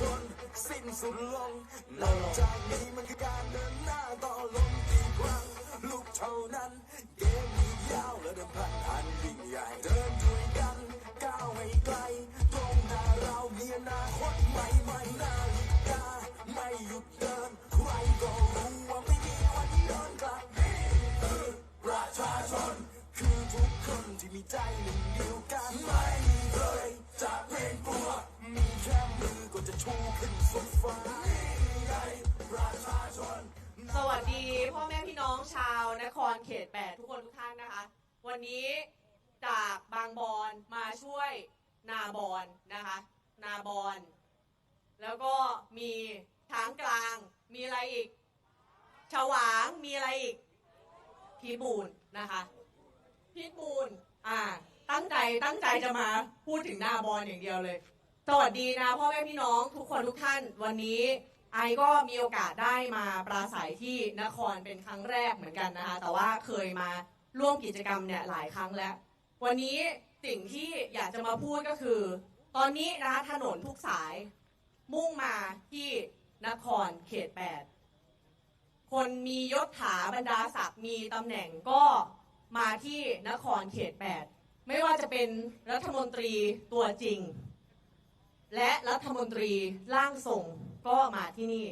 ชนสิ้นสุดลงนับจากนี้มันคือการเดินหน้าต่อลมอีกครั้งลุกเท่านั้น เกมมียาวและเดิมพันอันยิ่งใหญ่ เดินด้วยกันก้าวให้ไกล ตรงหน้าเรามีอนาคตใหม่ใหม่นาฬิกาไม่หยุดเดิน ใครก็รู้ว่าไม่มีวันย้อนกลับนี่คือประชาชน คนที่มีใจหนึ่งเดียวกันไม่เคยจะเกรงกลัว มีแค่มือก็จะชูขึ้นสุดฟ้านี่ไงประชาชน สวัสดีพ่อแม่พี่น้องชาวนครเขต8ทุกคนทุกท่านนะคะ วันนี้จากบางบอนมาช่วยนาบอนนะคะ นาบอนแล้วก็มีช้างกลางมีอะไรอีก ฉวางมีอะไรอีกพีบูนนะคะ พีชบูนอ่า ตั้งใจตั้งใจจะมาพูดถึงนาบอนอย่างเดียวเลย สวัสดีนะพ่อแม่พี่น้องทุกคนทุกท่านวันนี้ ไอก็มีโอกาสได้มาปราศัยที่นครเป็นครั้งแรกเหมือนกันนะคะ แต่ว่าเคยมาร่วมกิจกรรมเนี่ยหลายครั้งแล้ว วันนี้สิ่งที่อยากจะมาพูดก็คือ ตอนนี้นะคะถนนทุกสาย มุ่งมาที่นครเขต8คนมียศถาบรรดาศักดิ์มีตำแหน่งก็ มาที่นครเขต 8 ไม่ว่าจะเป็นรัฐมนตรีตัวจริง และรัฐมนตรีร่างส่งก็มาที่นี่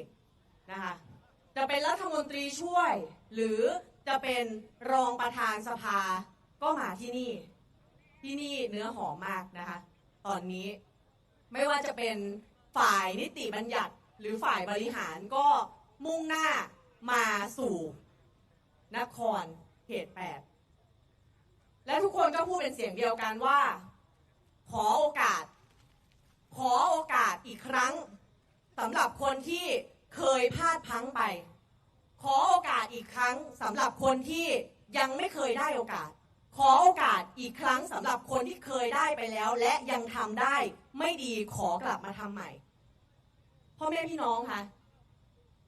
นะคะจะเป็นรัฐมนตรีช่วย หรือจะเป็นรองประธานสภาก็มาที่นี่ ที่นี่เนื้อหอมมากนะคะ ตอนนี้ไม่ว่าจะเป็นฝ่ายนิติบัญญัติ หรือฝ่ายบริหารก็มุ่งหน้ามาสู่นครเขตแปด และทุกคนก็พูดเป็นเสียงเดียวกันว่า ขอโอกาส ขอโอกาสอีกครั้งสำหรับคนที่เคยพลาดพังไป ขอโอกาสอีกครั้งสำหรับคนที่ยังไม่เคยได้โอกาส ขอโอกาสอีกครั้งสำหรับคนที่เคยได้ไปแล้ว และยังทำได้ไม่ดีขอกลับมาทำใหม่พ่อแม่พี่น้องคะ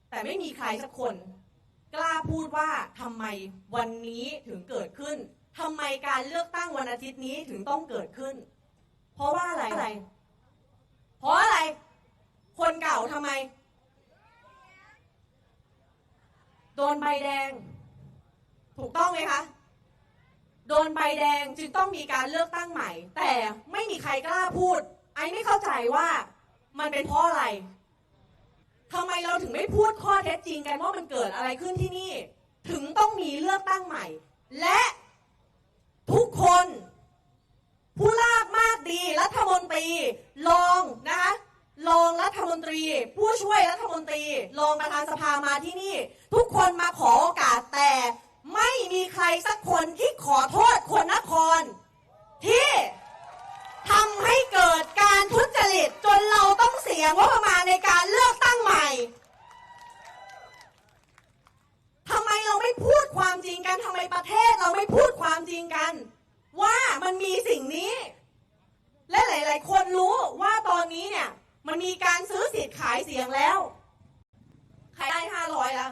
แต่ไม่มีใครสักคน กล้าพูดว่าทำไมวันนี้ถึงเกิดขึ้น ทำไมการเลือกตั้งวันอาทิตย์นี้ถึงต้องเกิดขึ้น เพราะว่าอะไรอะไร เพราะอะไร คนเก่าทำไม โดนใบแดง ถูกต้องไหมคะ โดนใบแดงจึงต้องมีการเลือกตั้งใหม่ แต่ไม่มีใครกล้าพูด ไอ้ไม่เข้าใจว่ามันเป็นเพราะอะไรทำไมเราถึงไม่พูดข้อเท็จจริงกันว่ามันเกิดอะไรขึ้นที่นี่ ถึงต้องมีเลือกตั้งใหม่ และ กคน ผู้ลากมากดีรัฐมนตรีรองนะคะรองรัฐมนตรี ผู้ช่วยรัฐมนตรีรองประธานสภามาที่นี่ ทุกคนมาขอโอกาสแต่ไม่มีใครสักคนที่ขอโทษคนนคร ที่ทำให้เกิดการทุจริตจนเราต้องเสียงบประมาณในการเลือกตั้งใหม่ทำไมเราไม่พูดความจริงกันทำไมประเทศเราไม่พูดความจริงกัน มันมีสิ่งนี้ และหลาย ๆ คนรู้ว่าตอนนี้เนี่ย มันมีการซื้อสิทธิ์ขายเสียงแล้ว ใครได้ห้าร้อยแล้ว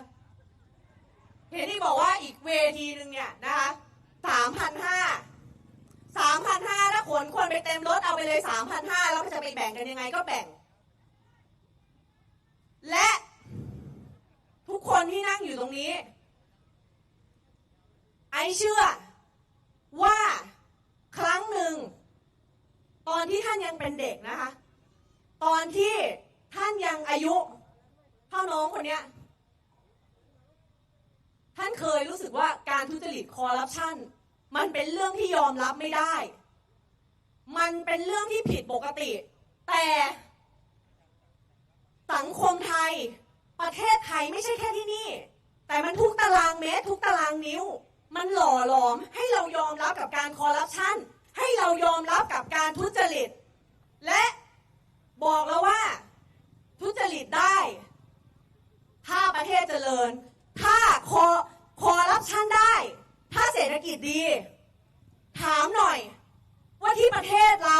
เห็นที่บอกว่าอีกเวทีหนึ่งเนี่ยนะคะสามพันห้าสามพันห้าถ้าขนคนไปเต็มรถเอาไปเลยสามพันห้าแล้วจะไปแบ่งกันยังไงก็แบ่ง และทุกคนที่นั่งอยู่ตรงนี้ ไอเชื่อว่า ครั้งหนึ่ง ตอนที่ท่านยังเป็นเด็กนะคะ ตอนที่ท่านยังอายุเท่าน้องคนเนี้ย ท่านเคยรู้สึกว่าการทุจริตคอร์รัปชันมันเป็นเรื่องที่ยอมรับไม่ได้ มันเป็นเรื่องที่ผิดปกติ แต่สังคมไทย ประเทศไทยไม่ใช่แค่ที่นี่ แต่มันทุกตารางเมตรทุกตารางนิ้ว มันหล่อหลอมให้เรายอมรับกับการคอร์รัปชัน ให้เรายอมรับกับการทุจริต และบอกแล้วว่าทุจริตได้ ถ้าประเทศเจริญ ถ้าคอคอรัปชันได้ ถ้าเศรษฐกิจดี ถามหน่อย ว่าที่ประเทศเรา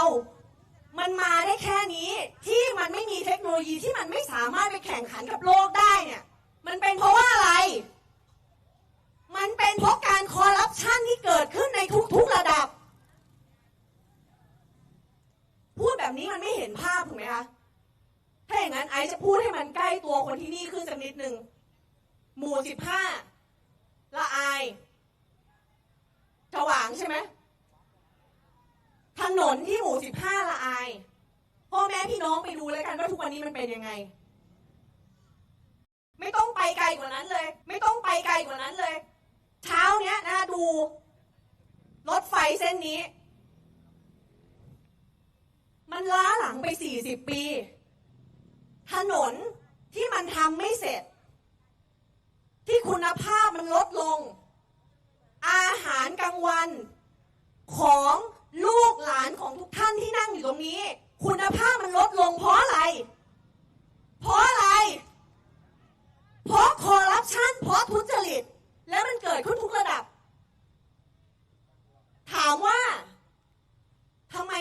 มันมาได้แค่นี้ ที่มันไม่มีเทคโนโลยีที่มันไม่สามารถไปแข่งขันกับโลกได้เนี่ย มันเป็นเพราะว่าอะไร มันเป็นเพราะการคอร์รัปชันที่เกิดขึ้นในทุกๆระดับ พูดแบบนี้มันไม่เห็นภาพถูกไหมคะ ถ้าอย่างนั้นไอซ์จะพูดให้มันใกล้ตัวคนที่นี่ขึ้นสักนิดหนึ่งหมู่สิบห้าละอายฉวางใช่ไหมถนนที่หมู่สิบห้าละอายพ่อแม่พี่น้องไปดูแล้วกันว่าทุกวันนี้มันเป็นยังไง ไม่ต้องไปไกลกว่านั้นเลย ไม่ต้องไปไกลกว่านั้นเลย เช้าเนี้ยนะดูรถไฟเส้นนี้ มันล้าหลังไป 40 ปี ถนนที่มันทำไม่เสร็จ ที่คุณภาพมันลดลง อาหารกลางวัน ของลูกหลานของทุกท่านที่นั่งอยู่ตรงนี้ คุณภาพมันลดลงเพราะอะไร เพราะอะไร เพราะคอร์รัปชันเพราะทุจริต และมันเกิดขึ้นทุกระดับ ถามว่าทำไม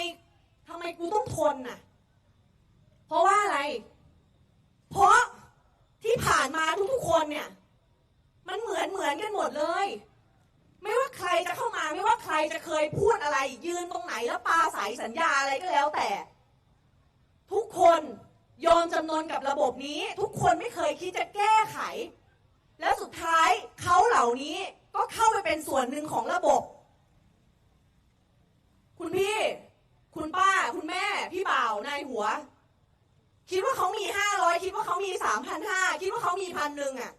ทำไมกูต้องทนน่ะ เพราะว่าอะไร เพราะที่ผ่านมาทุกๆคนเนี่ย มันเหมือนเหมือนกันหมดเลย ไม่ว่าใครจะเข้ามาไม่ว่าใครจะเคยพูดอะไร ยืนตรงไหนแล้วปาสายสัญญาอะไรก็แล้วแต่ ทุกคน ยอมจำนนกับระบบนี้ ทุกคนไม่เคยคิดจะแก้ไข แล้วสุดท้ายเขาเหล่านี้ก็เข้าไปเป็นส่วนหนึ่งของระบบ คุณพี่ คุณป้า คุณแม่ พี่บ่าวนายหัว คิดว่าเขามีห้าร้อยคิดว่าเขามีสามพันห้าคิดว่าเขามีพันหนึ่งอะ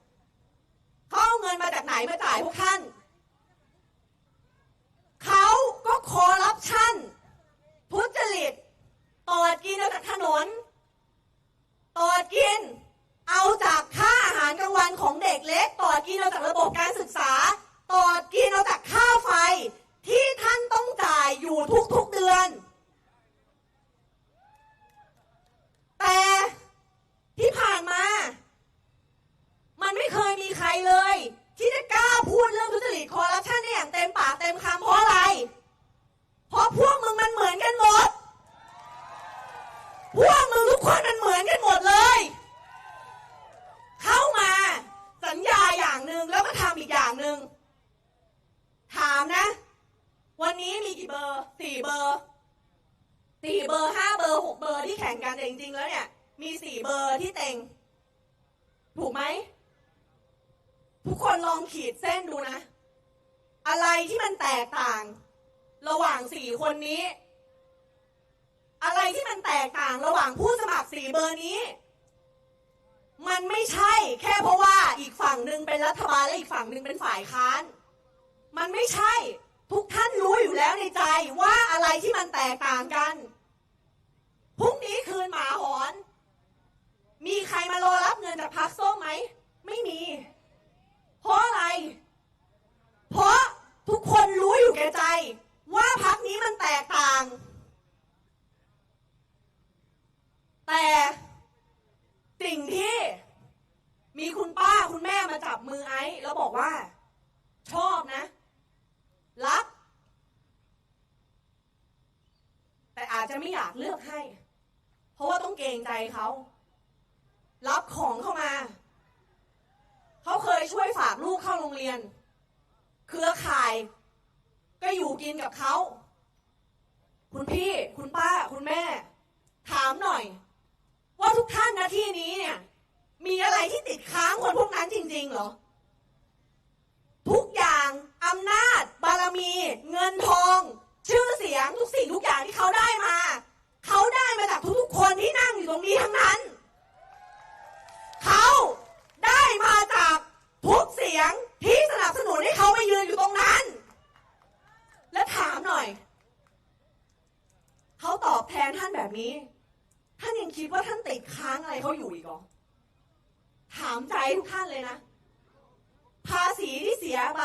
เขาเอาเงินมาจากไหนมาจ่ายพวกท่านเขาก็คอร์รัปชันทุจริตตอดกินเอาจากถนน ตอดกิน เอาจากค่าอาหารกลางวันของเด็กเล็ก ตอดกินเอาจากระบบการศึกษาตอดกินเอาจากค่าไฟ ที่ท่านต้องจ่ายอยู่ทุกๆเดือน แต่ที่ผ่านมา มันไม่เคยมีใครเลย ที่จะกล้าพูดเรื่องทุจริตคอร์รัปชันได้อย่างเต็มปากเต็มคำเพราะอะไร เพราะพวกมึงมันเหมือนกันหมด พวกมึงทุกคนมันเหมือนกันหมดเลย เข้ามาสัญญาอย่างหนึ่งแล้วก็ทำอีกอย่างหนึ่ง ถามนะ วันนี้มีกี่เบอร์สี่เบอร์ สี่เบอร์ห้าเบอร์หกเบอร์ ที่แข่งกันแต่จริงๆแล้วเนี่ย มีสี่เบอร์ที่เต็ง ถูกไหม ทุกคนลองขีดเส้นดูนะ อะไรที่มันแตกต่าง ระหว่างสี่คนนี้ อะไรที่มันแตกต่างระหว่างผู้สมัครสี่เบอร์นี้ มันไม่ใช่แค่เพราะว่าอีกฝั่งหนึ่งเป็นรัฐบาลและอีกฝั่งหนึ่งเป็นฝ่ายค้าน มันไม่ใช่ทุกท่านรู้อยู่แล้วในใจว่าอะไรที่มันแตกต่างกัน พรุ่งนี้คืนหมาหอน มีใครมารอรับเงินจากพักส้มไหม ไม่มี เพราะอะไร เพราะทุกคนรู้อยู่แก่ใจ ว่าพักนี้มันแตกต่าง แต่สิ่งที่มีคุณป้าคุณแม่มาจับมือไอ้แล้วบอกว่า ชอบนะ รัก แต่อาจจะไม่อยากเลือกให้ เก่งเกรงใจเขารับของเข้ามา เขาเคยช่วยฝากลูกเข้าโรงเรียน เครือข่าย ก็อยู่กินกับเขา คุณพี่ คุณป้า คุณแม่ ถามหน่อย ว่าทุกท่านนะที่นี้เนี่ย มีอะไรที่ติดค้างคนพวกนั้นจริง ๆ เหรอ ทุกอย่างอำนาจ บารมี เงินทอง ชื่อเสียงทุกสิ่งทุกอย่างที่เขาได้มา มาจากทุกๆคนที่นั่งอยู่ตรงนี้ทั้งนั้น เขาได้มาจากทุกเสียงที่สนับสนุนให้เขามายืนอยู่ตรงนั้น และถามหน่อย เขาตอบแทนท่านแบบนี้ ท่านยังคิดว่าท่านติดค้างอะไรเขาอยู่อีกหรอถามใจทุกท่านเลยนะ ภาษีที่เสียไป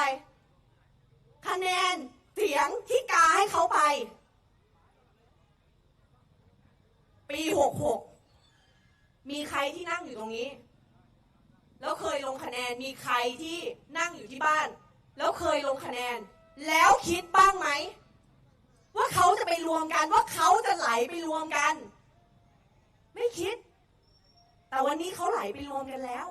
คะแนนเสียงที่กาให้เขาไป ปีหกหกมีใครที่นั่งอยู่ตรงนี้ แล้วเคยลงคะแนนมีใครที่นั่งอยู่ที่บ้าน แล้วเคยลงคะแนน แล้วคิดบ้างไหม ว่าเขาจะไปรวมกันว่าเขาจะไหลไปรวมกัน ไม่คิด แต่วันนี้เขาไหลไปรวมกันแล้ว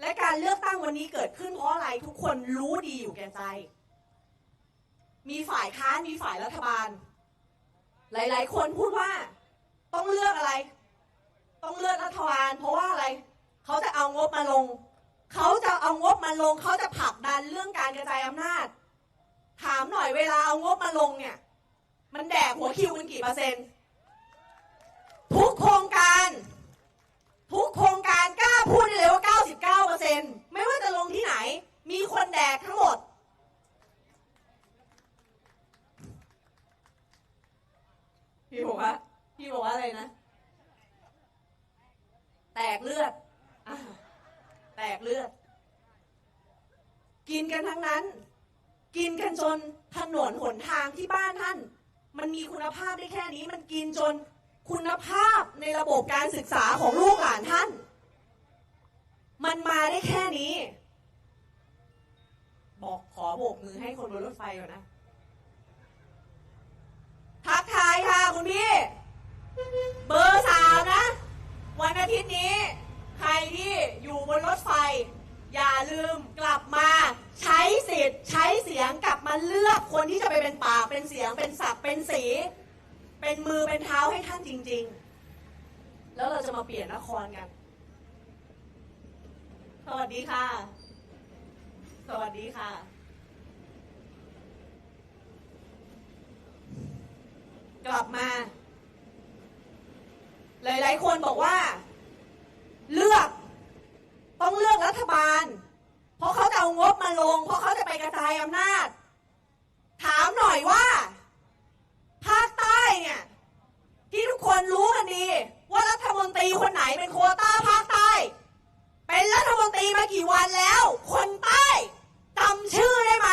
และการเลือกตั้งวันนี้เกิดขึ้นเพราะอะไรทุกคนรู้ดีอยู่แก่ใจ มีฝ่ายค้านมีฝ่ายรัฐบาล หลาย ๆ คนพูดว่าต้องเลือกอะไร ต้องเลือกรัฐบาลเพราะว่าอะไร เขาจะเอางบมาลง เขาจะเอางบมาลง เขาจะผลักดันเรื่องการกระจายอำนาจ ถามหน่อยเวลาเอางบมาลงเนี่ย มันแดกหัวคิวกันกี่เปอร์เซ็นต์ ทุกโครงการ ทุกโครงการกล้าพูดได้เลยว่า 99เปอร์เซ็นต์ไม่ว่าจะลงที่ไหน มีคนแดกทั้งหมด พี่บอกว่า พี่บอกว่าอะไรนะ แตกเลือดอะแตกเลือด กินกันทั้งนั้น กินกันจนถนนหนทางที่บ้านท่าน มันมีคุณภาพได้แค่นี้ มันกินจนคุณภาพในระบบการศึกษาของลูกหลานท่าน มันมาได้แค่นี้ บอกขอโบกมือให้คนบนรถไฟก่อนนะ ทักทายค่ะคุณพี่ เบอร์สามนะ วันอาทิตย์นี้ ใครที่อยู่บนรถไฟ อย่าลืมกลับมาใช้สิทธิ์ ใช้เสียงกลับมาเลือกคนที่จะไปเป็นปากเป็นเสียงเป็นศักดิ์เป็นสี เป็นมือเป็นเท้าให้ท่านจริง ๆ แล้วเราจะมาเปลี่ยนนครกัน สวัสดีค่ะ สวัสดีค่ะ กลับมา หลาย ๆ คนบอกว่า เลือกต้องเลือกรัฐบาล เพราะเขาจะเอางบมาลง เพราะเขาจะไปกระจายอำนาจ ถามหน่อยว่า ภาคใต้เนี่ย ที่ทุกคนรู้กันดี ว่ารัฐมนตรีคนไหนเป็นโควต้าภาคใต้ เป็นรัฐมนตรีมากี่วันแล้ว คนใต้จำชื่อได้ไหม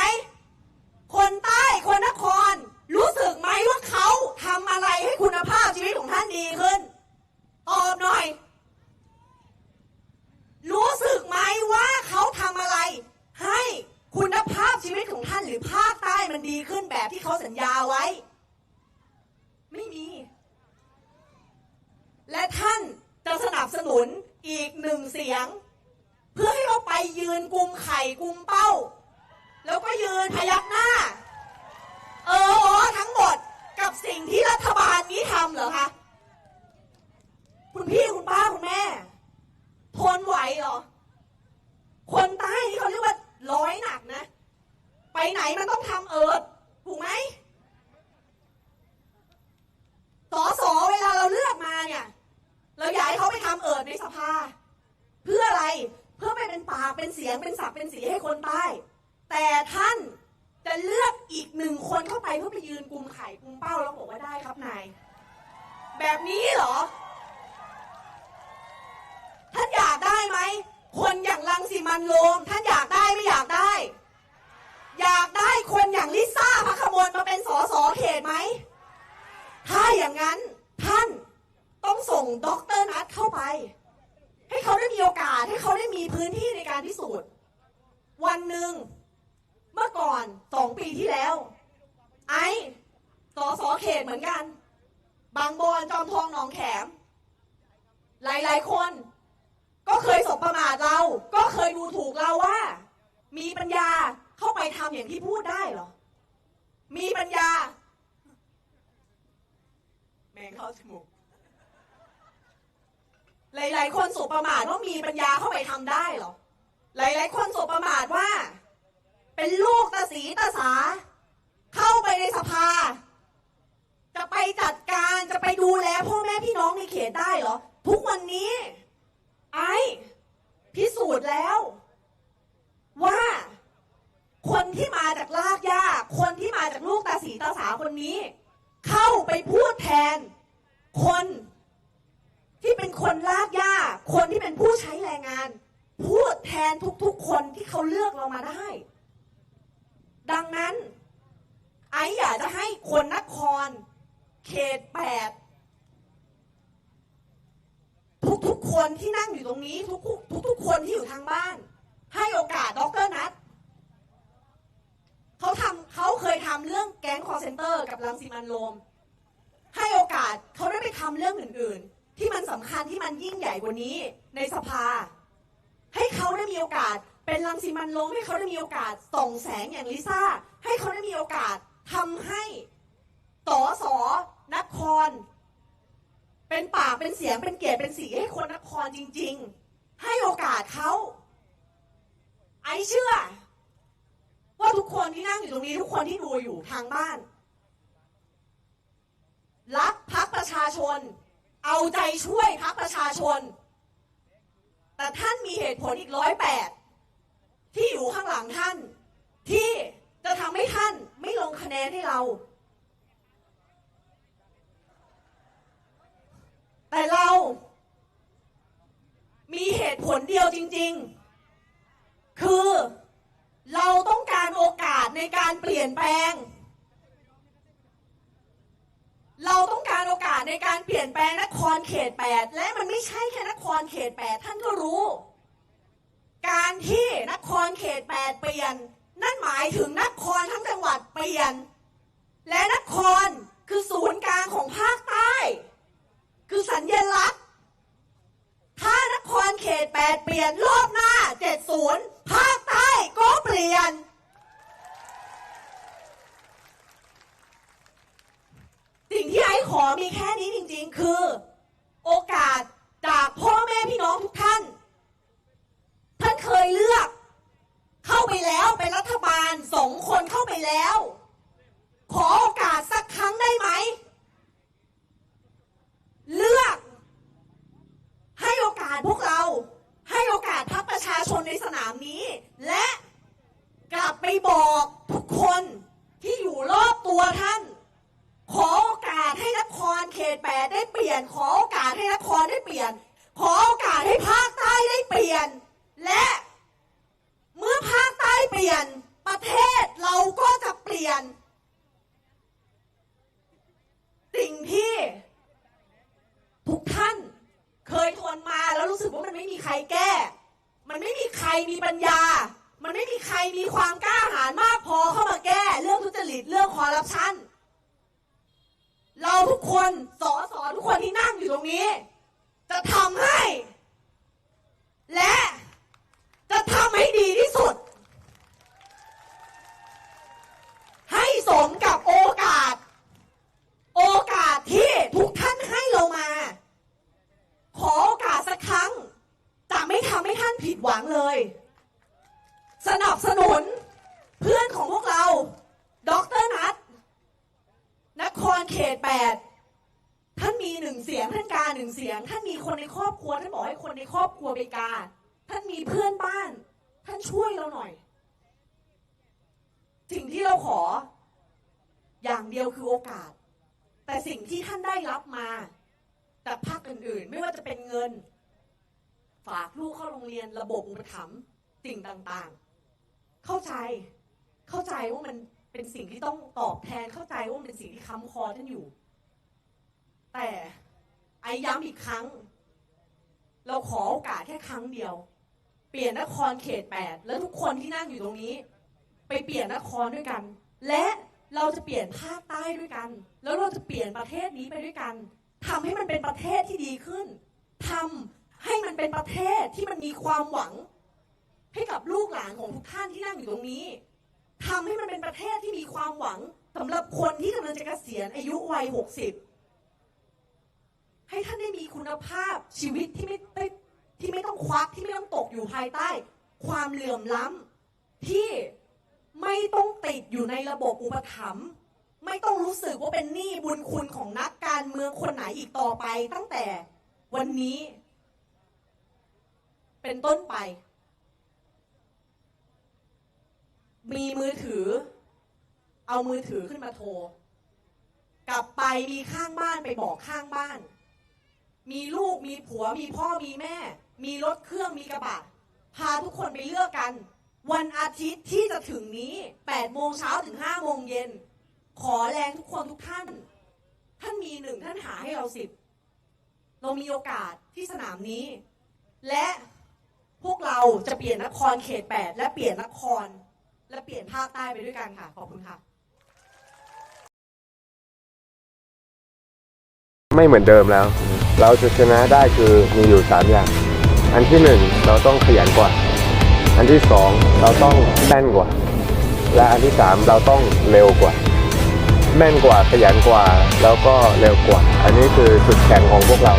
คนใต้ คนนคร รู้สึกไหมว่าเขาทำอะไรให้คุณภาพชีวิตของท่านดีขึ้น ตอบหน่อย รู้สึกไหมว่าเขาทำอะไร ให้คุณภาพชีวิตของท่านหรือภาคใต้มันดีขึ้นแบบที่เขาสัญญาไว้ ไม่มี และท่านจะสนับสนุนอีกหนึ่งเสียง เพื่อให้เราไปยืนกุมไข่กุมเป้า แล้วก็ยืนพยักหน้า เอออ๋อทั้งหมดกับสิ่งที่รัฐบาลนี้ทำเหรอคะ คุณพี่คุณป้าคุณแม่ ทนไหวเหรอ คนใต้นี่เขาเรียกว่าร้อยหนักนะ ไปไหนมันต้องทำเอิดถูกไหมสอสอเวลาเราเลือกมาเนี่ย เราอยากให้เขาไปทำเอิดในสภา เพื่ออะไร เพื่อไปเป็นปากเป็นเสียงเป็นสักเป็นสีให้คนใต้ แต่ท่านจะเลือกอีกหนึ่งคนเข้าไปเพื่อไปยืนกุมไข่กุมเป้าแล้วบอกว่าได้ครับนาย แบบนี้เหรอ ท่านอยากได้ไหม คนอย่า งลังสิมันโรมท่านอยากได้ไม่อยากได้ อยากได้คนอย่างลิซ่าพักขมลมาเป็นสสเขตไหม ถ้าอย่างนั้นท่านต้องส่งด็อกเตอร์นัทเข้าไป ให้เขาได้มีโอกาสให้เขาได้มีพื้นที่ในการพิสูจน์ วันหนึ่งเมื่อก่อนสองปีที่แล้ว ไอ้สอสอเขตเหมือนกัน บางบอนจอมทองหนองแขม หลายๆคน ก็เคยสบประมาทเรา ก็เคยดูถูกเราว่า มีปัญญาเข้าไปทำอย่างที่พูดได้เหรอ มีปัญญา แมงเข้าจมูกหลาย ๆ คนสบประมาทว่ามีปัญญาเข้าไปทำได้เหรอ หลาย ๆ คนสบประมาทว่า เป็นลูกตาสีตาสา เข้าไปในสภา จะไปจัดการจะไปดูแลพ่อแม่พี่น้องในเขตได้เหรอ ทุกวันนี้ ไอ้พิสูจน์แล้ว ว่า คนที่มาจากลากย่าคนที่มาจากลูกตาสีตาสาคนนี้ เข้าไปพูดแทน คนที่เป็นคนลากย่าคนที่เป็นผู้ใช้แรงงาน พูดแทนทุกๆ คนที่เขาเลือกเรามาได้ ดังนั้น ไอ้อยากจะให้คนนคร เขตแปด ทุกๆ คนที่นั่งอยู่ตรงนี้ ทุกๆทุกๆคนที่อยู่ทางบ้าน ให้โอกาสดรนัทเขาทำเขาเคยทำเรื่องแก๊งคอร์เซนเตอร์กับรังสีมันโรมให้โอกาสเขาได้ไปทำเรื่องอื่น ๆ ที่มันสำคัญที่มันยิ่งใหญ่กว่านี้ในสภา ให้เขาได้มีโอกาสเป็นรังสีมันโรมให้เขาได้มีโอกาสส่องแสงอย่างลิซ่า ให้เขาได้มีโอกาสทำให้สอสอนคร เป็นป็นปากเป็นเสียงเป็นเกียรติเป็นสีให้คนนครจริง ๆ ให้โอกาสเขาไอเชื่อ ว่าทุกคนที่นั่งอยู่ตรงนี้ทุกคนที่ดูอยู่ทางบ้าน รักพักประชาชน เอาใจช่วยพักประชาชน แต่ท่านมีเหตุผลอีกร้อยแปดที่อยู่ข้างหลังท่าน ที่จะทำให้ท่านไม่ลงคะแนนให้เรา แต่เรา มีเหตุผลเดียวจริง ๆ คือเราต้องการโอกาสในการเปลี่ยนแปลง เราต้องการโอกาสในการเปลี่ยนแปลงนครเขตแปดและมันไม่ใช่แค่นครเขตแปดท่านก็รู้ การที่นครเขตแปดเปลี่ยน นั่นหมายถึงนครทั้งจังหวัดเปลี่ยน และนครคือศูนย์กลางของภาค คือสัญญลักษณ์ ถ้านครเขตแปดเปลี่ยนรอบหน้า70ภาคใต้ก็เปลี่ยน สิ่งที่ไอ้ขอมีแค่นี้จริงๆ คือ โอกาสจากพ่อแม่พี่น้องทุกท่าน ท่านเคยเลือก เข้าไปแล้วเป็นรัฐบาลสองคนเข้าไปแล้ว ขอโอกาสสักครั้งได้ไหม เลือก ให้โอกาสพวกเรา ให้โอกาสพักประชาชน ในสนามนี้ และกลับไปบอกทุกคนที่อยู่รอบตัวท่าน ขอโอกาสให้นครเขตแปดได้เปลี่ยน ขอโอกาสให้นครได้เปลี่ยน ขอโอกาสให้ภาคใต้ได้เปลี่ยน และเมื่อภาคใต้เปลี่ยน ประเทศเราก็จะเปลี่ยน สิ่งที่ ทุกท่านเคยทนมาแล้วรู้สึกว่ามันไม่มีใครแก้ มันไม่มีใครมีปัญญา มันไม่มีใครมีความกล้าหาญมากพอเข้ามาแก้เรื่องทุจริตเรื่องคอร์รัปชันเราทุกคนสอสอทุกคนที่นั่งอยู่ตรงนี้ จะทำให้ และทำให้ดีที่สุด ให้สมกับโอกาส โอกาสที่ทุกท่านให้เรามา ขอโอกาสสักครั้ง จะไม่ทำให้ท่านผิดหวังเลย สนับสนุนเพื่อนของพวกเราดรนัทนครเขตแปดท่านมีหนึ่งเสียงท่านกาหนึ่งเสียง ท่านมีคนในครอบครัวท่านบอกให้คนในครอบครัวไปกา ท่านมีเพื่อนบ้าน ท่านช่วยเราหน่อย สิ่งที่เราขอ อย่างเดียวคือโอกาส แต่สิ่งที่ท่านได้รับมาจากภาคอื่นๆ ไม่ว่าจะเป็นเงิน ฝากลูกเข้าโรงเรียนระบบอุปถัมภ์สิ่งต่างๆ เข้าใจเข้าใจว่ามันเป็นสิ่งที่ต้องตอบแทนเข้าใจว่ามันเป็นสิ่งที่ค้ำคอท่านอยู่ แต่ไอ้ย้ำอีกครั้ง เราขอโอกาสแค่ครั้งเดียว เปลี่ยนนครเขตแปดแล้วทุกคนที่นั่งอยู่ตรงนี้ ไปเปลี่ยนนครด้วยกัน และเราจะเปลี่ยนภาคใต้ด้วยกัน แล้วเราจะเปลี่ยนประเทศนี้ไปด้วยกันทำให้มันเป็นประเทศที่ดีขึ้นทำ ให้มันเป็นประเทศที่มันมีความหวัง ให้กับลูกหลานของทุกท่านที่นั่งอยู่ตรงนี้ทำให้มันเป็นประเทศที่มีความหวังสำหรับคนที่กำลังจะเกษียณอายุวัยหกสิบให้ท่านได้มีคุณภาพชีวิตที่ไม่ไที่ไม่ต้องควักที่ไม่ต้องตกอยู่ภายใต้ ความเหลื่อมล้ำที่ไม่ต้องติดอยู่ในระบบอุปถัมภ์ไม่ต้องรู้สึกว่าเป็นหนี้บุญคุณของนักการเมืองคนไหนอีกต่อไปตั้งแต่วันนี้ เป็นต้นไป มีมือถือ เอามือถือขึ้นมาโทร กลับไปมีข้างบ้านไปบอกข้างบ้าน มีลูกมีผัวมีพ่อมีแม่ มีรถเครื่องมีกระบะพาทุกคนไปเลือกกัน วันอาทิตย์ที่จะถึงนี้8โมงเช้าถึง5โมงเย็น ขอแรงทุกคนทุกท่าน ท่านมีหนึ่งท่านหาให้เราสิบเรามีโอกาสที่สนามนี้ และ พวกเราจะเปลี่ยนนครเขต 8 และเปลี่ยนนคร และเปลี่ยนภาคใต้ไปด้วยกันค่ะ ขอบคุณค่ะ ไม่เหมือนเดิมแล้ว เราจะชนะได้คือมีอยู่สามอย่าง อันที่หนึ่งเราต้องขยันกว่า อันที่สองเราต้องแน่นกว่า และอันที่สามเราต้องเร็วกว่า แม่นกว่าขยันกว่า แล้วก็เร็วกว่า อันนี้คือจุดแข็งของพวกเรา